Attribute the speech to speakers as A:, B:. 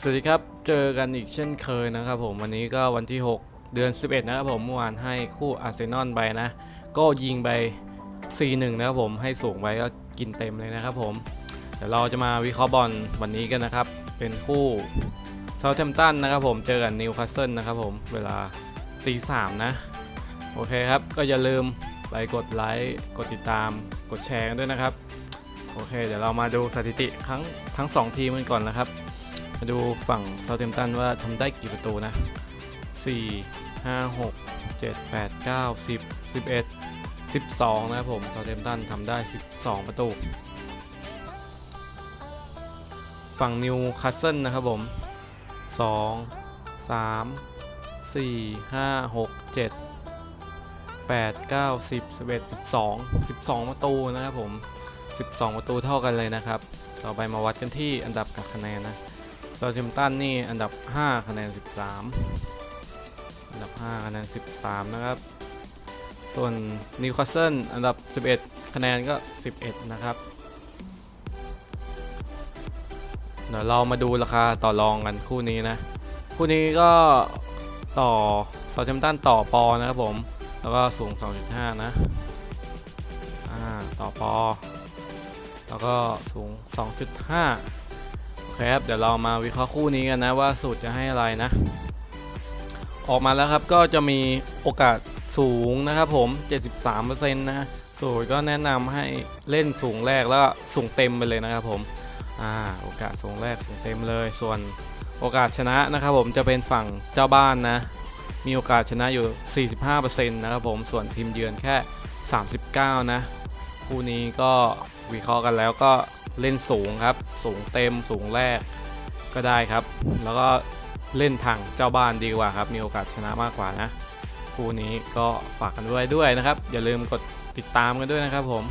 A: สวัสดีครับ เจอกันอีกเช่นเคยนะครับผมวันนี้ก็วันที่ 6 เดือน 11 นะครับผมเมื่อวานให้คู่อาร์เซนอลไปนะ ก็ยิงไป 4-1 นะครับผมให้สูงไปก็กินเต็มเลยนะครับผมเดี๋ยวเราจะมาวิเคราะห์บอลวันนี้กันนะครับ เป็นคู่เซาท์แ m ม t ตันนะครับผมเจอกับนิวคาสเซิลนะครับผมเวลาตีสามนะ โอเคครับ ก็อย่าลืมไปกดไลค์กดติดตามกดแชร์กันด้วยนะครับ โอเค เดี๋ยวเรามาดูสถิติทั้งทั้ง 2 ทีมกันก่อนนะครับ มาดูฝั่งเซาท์ h มตันว่าทำได้กี่ประตูนะ 4 5 6 7 8 9 10 11 12 นะครับผมเซาท์ h มตันทำได้ 12 ประตู ฝั่งนิวคาสเซิลนะครับผม 2 3 4 5 6 7 8 9 10 11 12 12 ประตูนะครับผม 12 ประตูเท่ากันเลยนะครับ ต่อไปมาวัดกันที่อันดับกับคะแนนนะ ซา u t เทมตันนี่อันดับ 5 คะแนน 13 อันดับ 5 คะแนน 13 นะครับ ส่วนนิวคาสเซิลอันดับ 11 คะแนนก็ 11 นะครับ เดี๋ยวเรามาดูราคาต่อรองกันคู่นี้นะ คู่นี้ก็ต่อซา u t เทมตันต่อปอนะครับผม แล้วก็สูง 2.5 นะอ่าต่อปอ แล้วก็สูง 2.5 ครับเดี๋ยวเรามาวิเคราะห์คู่นี้กันนะว่าสูตรจะให้อะไรนะ ออกมาแล้วครับก็จะมีโอกาสสูงนะครับผม 73%นะสูตรก็แนะนำให้เล่นสูงแรกแล้วสูงเต็มไปเลยนะครับผมอ่าโอกาสสูงแรกสูงเต็มเลย ส่วนโอกาสชนะนะครับผมจะเป็นฝั่งเจ้าบ้านนะ มีโอกาสชนะอยู่ 45%นะครับผมส่วนทีมเยือนแค่ 39 นะ คู่นี้ก็วิเคราะห์กันแล้วก็ เล่นสูงครับ สูงเต็มสูงแรกก็ได้ครับ แล้วก็เล่นทางเจ้าบ้านดีกว่าครับ มีโอกาสชนะมากกว่านะคู่นี้ก็ฝากกันไว้ด้วยนะครับ อย่าลืมกดติดตามกันด้วยนะครับผม